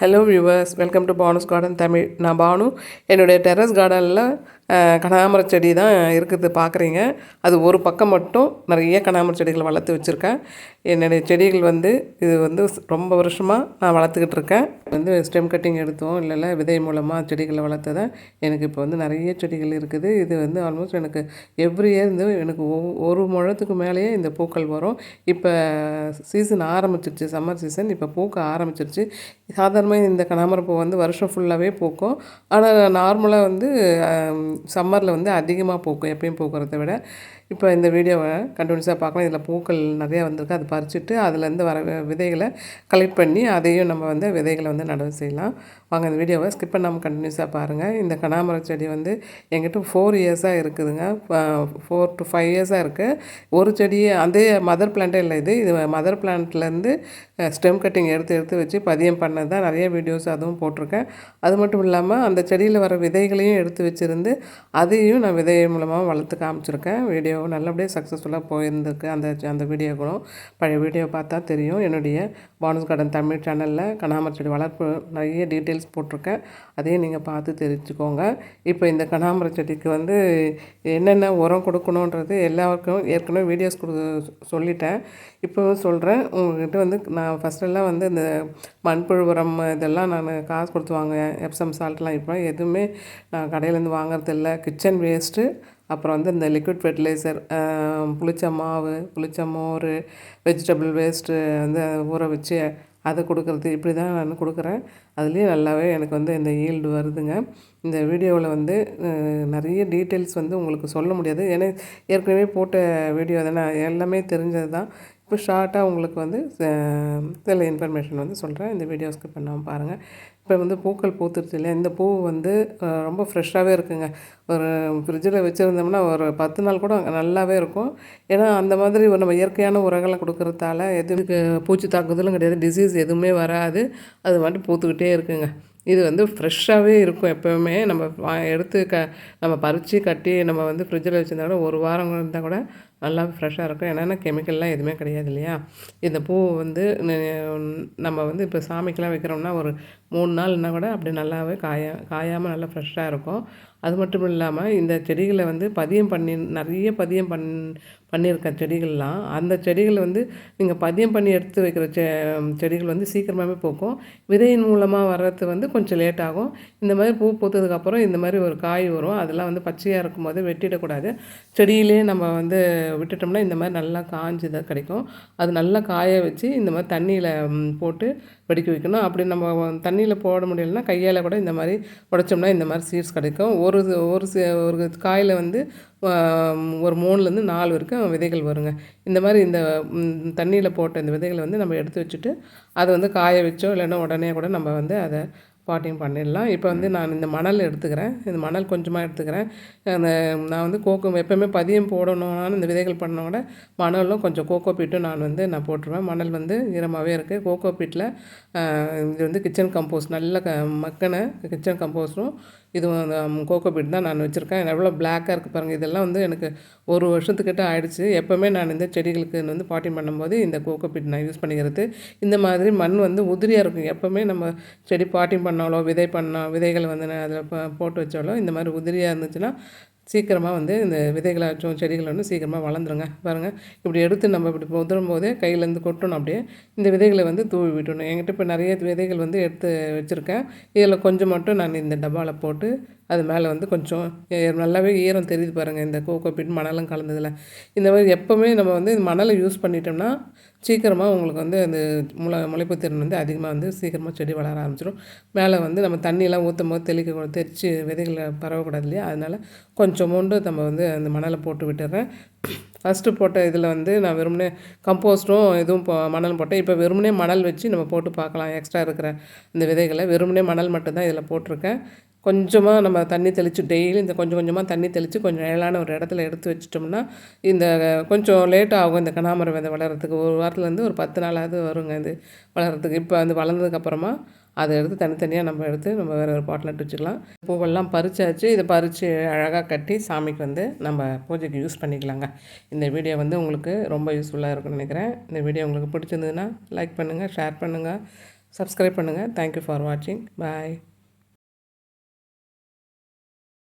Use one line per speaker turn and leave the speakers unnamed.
Hello viewers welcome to Banu's garden Tamil நான் பானு. என்னுடைய terrace கார்டனில் கனகாமரம் செடி தான் இருக்குது பார்க்குறீங்க. அது ஒரு பக்கம் மட்டும் நிறைய கனகாமரம் செடிகள் வளர்த்து வச்சுருக்கேன். என்னுடைய செடிகள் வந்து இது வந்து ரொம்ப வருஷமாக நான் வளர்த்துக்கிட்டு இருக்கேன். வந்து ஸ்டெம் கட்டிங் எடுத்தோம் இல்லைல்ல விதை மூலமாக செடிகளை வளர்த்ததை எனக்கு இப்போ வந்து நிறைய செடிகள் இருக்குது. இது வந்து ஆல்மோஸ்ட் எனக்கு எவ்ரி இயர் வந்து எனக்கு ஒரு முழத்துக்கு மேலேயே இந்த பூக்கள் வரும். இப்போ சீசன் ஆரம்பிச்சிருச்சு சம்மர் சீசன் இப்போ பூக்க ஆரம்பிச்சிருச்சு. சாதாரணமாக இந்த கனகாமரப்பூ வந்து வருஷம் ஃபுல்லாகவே பூக்கும். ஆனால் நார்மலாக வந்து சம்மரில் வந்து அதிகமாக பூக்கும் எப்பயும் பூக்கிறத விட இப்போ இந்த வீடியோவை கண்டினியூஸாக பார்க்கலாம். இதில் பூக்கள் நிறையா வந்திருக்கு. அதை பறிச்சுட்டு அதுலேருந்து வர விதைகளை கலெக்ட் பண்ணி அதையும் நம்ம வந்து விதைகளை வந்து நடவு செய்யலாம். வாங்க இந்த வீடியோவை ஸ்கிப் பண்ணாமல் கண்டினியூஸாக பாருங்கள் இந்த கனாமர செடி வந்து எங்கிட்ட ஃபோர் இயர்ஸாக இருக்குதுங்க. ஃபோர் டு ஃபைவ் இயர்ஸாக இருக்குது ஒரு செடி அதே மதர் பிளான்ட்டே இல்லை இது. இது மதர் பிளான்ட்லேருந்து ஸ்டெம் கட்டிங் எடுத்து எடுத்து வச்சு பதியம் பண்ணது தான் நிறைய வீடியோஸ் அதுவும் போட்டிருக்கேன். அது மட்டும் இல்லாமல் அந்த செடியில் வர விதைகளையும் எடுத்து வச்சுருந்து அதையும் நான் விதை மூலமாக வளர்த்து காமிச்சிருக்கேன். வீடியோ நல்லபடியாக சக்ஸஸ்ஃபுல்லாக போயிருந்திருக்கு. அந்த அந்த வீடியோக்களும் பழைய வீடியோ பார்த்தா தெரியும். என்னுடைய பானுஸ் கார்டன் தமிழ் சேனலில் கனகாமர செடி வளர்ப்பு நிறைய டீட்டெயில்ஸ் போட்டிருக்கேன். அதையும் நீங்கள் பார்த்து தெரிஞ்சுக்கோங்க. இப்போ இந்த கனாமர செடிக்கு வந்து என்னென்ன உரம் கொடுக்கணுன்றது எல்லாருக்கும் ஏற்கனவே வீடியோஸ் கொடு சொல்லிட்டேன். இப்போ சொல்கிறேன் உங்கள்கிட்ட வந்து நான் ஃபஸ்ட்டெல்லாம் வந்து இந்த மண்புழு உரம் இதெல்லாம் நான் காசு கொடுத்து வாங்குவேன். எப்சம் சால்ட்லாம் இப்போ எதுவுமே நான் கடையிலேருந்து வாங்குறதில்ல. கிச்சன் வேஸ்ட்டு அப்புறம் வந்து இந்த லிக்விட் ஃபெர்டிலைசர் புளிச்ச மாவு புளிச்ச மோர் வெஜிடபிள் வேஸ்ட்டு வந்து ஊற வச்சு அதை கொடுக்குறது இப்படி தான் நான் கொடுக்குறேன். அதுலேயும் நல்லாவே எனக்கு வந்து இந்த ஈல்டு வருதுங்க. இந்த வீடியோவில் வந்து நிறைய டீட்டெயில்ஸ் வந்து உங்களுக்கு சொல்ல முடியாது. ஏன்னா ஏற்கனவே போட்ட வீடியோ தானே எல்லாமே தெரிஞ்சது தான் இப்போ ஷார்ட்டாக உங்களுக்கு வந்து சில இன்ஃபர்மேஷன் வந்து சொல்கிறேன் இந்த வீடியோ ஸ்கிப் பண்ணாமல் பாருங்கள் இப்போ வந்து பூக்கள் பூத்துருச்சு இல்லையா? இந்த பூ வந்து ரொம்ப ஃப்ரெஷ்ஷாகவே இருக்குங்க. ஒரு ஃப்ரிட்ஜில் வச்சுருந்தோம்னா ஒரு பத்து நாள் கூட நல்லாவே இருக்கும். ஏன்னா அந்த மாதிரி நம்ம இயற்கையான உரங்களை கொடுக்கறதால எதுக்கு பூச்சி தாக்குதலும் கிடையாது. டிசீஸ் எதுவுமே வராது. அது மட்டும் பூத்துக்கிட்டே இருக்குங்க. இது வந்து ஃப்ரெஷ்ஷாகவே இருக்கும் எப்போவுமே. நம்ம எடுத்து க நம்ம பறித்து கட்டி நம்ம வந்து ஃப்ரிட்ஜில் வச்சுருந்தா கூட ஒரு வாரம் இருந்தால் கூட நல்லா ஃப்ரெஷ்ஷாக இருக்கும். ஏன்னா கெமிக்கல்லாம் எதுவுமே கிடையாது இல்லையா? இந்த பூ வந்து நம்ம வந்து இப்போ சாமிக்கெலாம் வைக்கிறோம்னா ஒரு மூணு நாள்னா கூட அப்படி நல்லாவே காய காயாமல் நல்லா ஃப்ரெஷ்ஷாக இருக்கும். அது மட்டும் இல்லாமல் இந்த செடிகளை வந்து பதியம் பண்ணி நிறைய பதியம் பண் பண்ணியிருக்க செடிகள்லாம் அந்த செடிகள் வந்து நீங்கள் பதியம் பண்ணி எடுத்து வைக்கிற செ செடிகள் வந்து சீக்கிரமாகவே பூக்கும். விதையின் மூலமாக வர்றது வந்து கொஞ்சம் லேட் ஆகும். இந்த மாதிரி பூ பூத்ததுக்கப்புறம் இந்த மாதிரி ஒரு காய் வரும். அதெல்லாம் வந்து பச்சையாக இருக்கும் போது வெட்டிடக்கூடாது. செடியிலே நம்ம வந்து விட்டுட்டோம்னா இந்த மாதிரி நல்லா காஞ்சிதான் கிடைக்கும். அது நல்லா காய வச்சு இந்த மாதிரி தண்ணியில் போட்டு வெடிக்க வைக்கணும். அப்படி நம்ம தண்ணியில் போட முடியலன்னா கையால் கூட இந்த மாதிரி உடைச்சோம்னா இந்த மாதிரி சீட்ஸ் கிடைக்கும். ஒரு ஒரு ஒரு காயில் வந்து ஒரு மூணுலேருந்து நாலு வரைக்கும் விதைகள் வருங்க. இந்த மாதிரி இந்த தண்ணியில் போட்ட இந்த விதைகளை வந்து நம்ம எடுத்து வச்சுட்டு அதை வந்து காய வச்சோ இல்லைன்னா உடனே கூட நம்ம வந்து அதை பாட்டையும் பண்ணிடலாம். இப்போ வந்து நான் இந்த மணல் எடுத்துக்கிறேன். இந்த மணல் கொஞ்சமாக எடுத்துக்கிறேன். அந்த நான் வந்து கோகோ எப்போவுமே பதியம் போடணும்னாலும் இந்த விதைகள் பண்ண மணலும் கொஞ்சம் கோகோ பீட்டும் நான் வந்து நான் போட்டுருவேன். மணல் வந்து ஈரமாகவே இருக்குது கோகோ பீட்டில் இது வந்து கிச்சன் கம்போஸ்ட் நல்ல க மக்கின கிச்சன் கம்போஸ்டும் இதுவும் கோகோ பீட் தான் நான் வச்சுருக்கேன். எவ்வளோ பிளாக்காக இருக்குது பாருங்கள் இதெல்லாம் வந்து எனக்கு ஒரு வருஷத்துக்கிட்ட ஆயிடுச்சு. எப்போவுமே நான் இந்த செடிகளுக்கு வந்து பாட்டிங் பண்ணும்போது இந்த கோகோ பிட் நான் யூஸ் பண்ணிக்கிறது. இந்த மாதிரி மண் வந்து உதிரியாக இருக்கும். எப்போவுமே நம்ம செடி பாட்டிங் பண்ணாலோ விதை பண்ணால் விதைகள் வந்து நான் அதில் போட்டு வச்சாலோ இந்த மாதிரி உதிரியாக இருந்துச்சுன்னா சீக்கிரமாக வந்து இந்த விதைகளாச்சும் செடிகள் வந்து சீக்கிரமாக வளர்ந்துருங்க. பாருங்கள் இப்படி எடுத்து நம்ம இப்படி உதரும் போதே கையிலேருந்து கொட்டணும் அப்படியே. இந்த விதைகளை வந்து தூவி விட்டணும். என்கிட்ட இப்போ நிறைய விதைகள் வந்து எடுத்து வச்சுருக்கேன். இதில் கொஞ்சம் மட்டும் நான் இந்த டப்பாவில் போட்டு அது மேலே வந்து கொஞ்சம் நல்லாவே ஈரம் தெரியுது பாருங்கள் இந்த கோகோ பீட் மணலும் கலந்ததில். இந்த மாதிரி எப்போவுமே நம்ம வந்து இந்த மணலை யூஸ் பண்ணிட்டோம்னா சீக்கிரமாக உங்களுக்கு வந்து அந்த முளை முளைப்பு திறன் வந்து அதிகமாக வந்து சீக்கிரமாக செடி வளர ஆரம்பிச்சிடும். மேலே வந்து நம்ம தண்ணியெல்லாம் ஊற்றும் போது தெளிக்க கூட தெரிச்சு விதைகளை பரவக்கூடாது இல்லையா? அதனால் கொஞ்சம் கொஞ்சமோண்டு நம்ம வந்து அந்த மணலை போட்டு விட்டுறேன். ஃபஸ்ட்டு போட்ட இதில் வந்து நான் வெறுமனே கம்போஸ்ட்டும் இதுவும் போ மணல் போட்டேன். இப்போ வெறுமனே மணல் வச்சு நம்ம போட்டு பார்க்கலாம். எக்ஸ்ட்ரா இருக்கிற இந்த விதைகளை வெறுமனே மணல் மட்டும்தான் இதில் போட்டிருக்கேன். கொஞ்சமாக நம்ம தண்ணி தெளித்து டெய்லி இந்த கொஞ்சம் கொஞ்சமாக தண்ணி தெளித்து கொஞ்சம் நிழலான ஒரு இடத்துல எடுத்து வச்சிட்டோம்னா இந்த கொஞ்சம் லேட் ஆகும் இந்த கனாமரம் விதை வளர்கிறதுக்கு ஒரு வாரத்துலேருந்து ஒரு பத்து நாளாவது வருங்க இது வளர்கிறதுக்கு இப்போ வந்து வளர்ந்ததுக்கப்புறமா அதை எடுத்து தனித்தனியாக நம்ம எடுத்து நம்ம வேறு ஒரு பாட்டில் எடுத்து வச்சுக்கலாம். பூவெல்லாம் பறிச்சாச்சு. இதை பறித்து அழகாக கட்டி சாமிக்கு வந்து நம்ம பூஜைக்கு யூஸ் பண்ணிக்கலாங்க. இந்த வீடியோ வந்து உங்களுக்கு ரொம்ப யூஸ்ஃபுல்லாக இருக்கும்னு நினைக்கிறேன். இந்த வீடியோ உங்களுக்கு பிடிச்சிருந்ததுன்னா லைக் பண்ணுங்கள் ஷேர் பண்ணுங்கள் சப்ஸ்கிரைப் பண்ணுங்கள் தேங்க்யூ ஃபார் வாட்சிங் பாய்